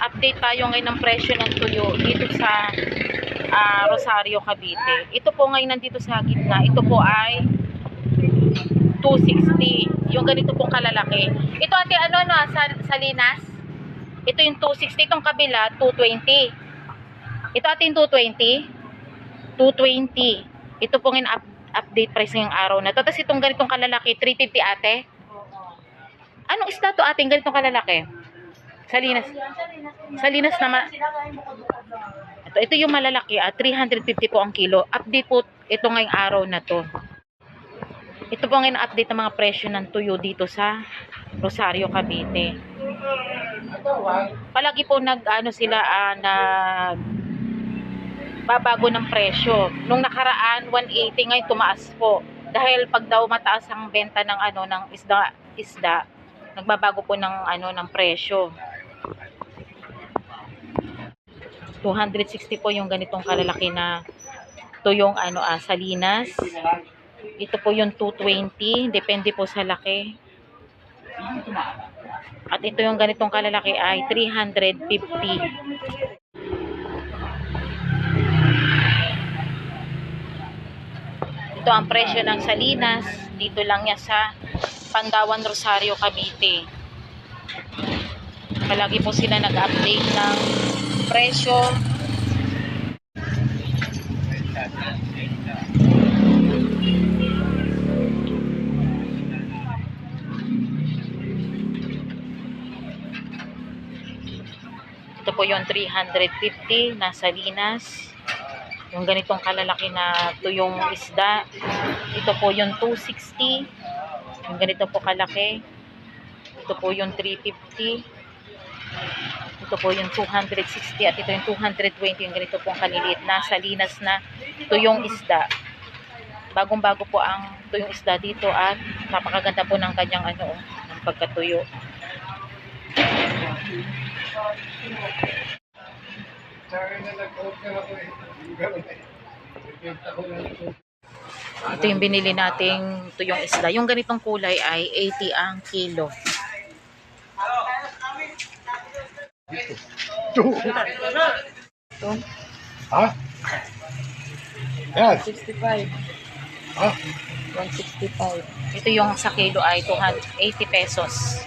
update tayo ngayon ng presyo ng tuyo dito sa ah, Rosario, Cavite. Ito po ngayon nandito sa gitna. Ito po ay 260. Yung ganito pong kalalaki. Ito ate ano no, sa, Salinas? Ito yung 260. Itong kabila, 220. Ito ate yung 220. 220. Ito pong in up, update price ngayong araw na. Tapos itong ganitong kalalaki, 350 ate. Anong isda to ating ganitong kalalaki? Salinas. Salinas naman. Ito, ito yung malalaki, ah, 350 po ang kilo. Update po ito ngayong araw na to. Ito po ang ina-update ng mga presyo ng tuyo dito sa Rosario, Cavite. Palagi po nag ano sila ah, nag babago ng presyo. Nung nakaraan 180 ngayon tumaas po. Dahil pag daw mataas ang benta ng ano ng isda isda, nagbabago po ng ano ng presyo. 260 po yung ganitong kalalaki na tuyong ano ah, salinas. Ito po yung 220, depende po sa laki. At ito yung ganitong kalalaki ay 350. Ito ang presyo ng salinas. Dito lang niya sa Pandawan Rosario, Cavite. Palagi po sila nag-update ng presyo. Ito po yung 350 na salinas. Yung ganitong kalalaki na tuyong isda. Ito po yung 260. Yung ganito po kalaki. Ito po yung 350. Ito po yung 260 at ito yung 220 yung ganito pong kaliliit na salinas na tuyong isda. Bagong-bago po ang tuyong isda dito at napakaganda po ng kanyang ano, ng pagkatuyo. Ito yung binili nating tuyong isda. Yung ganitong kulay ay 80 ang kilo. Ito, Ha? Yan. 65. Ha? 165. Ito yung sa kilo ay 280 pesos.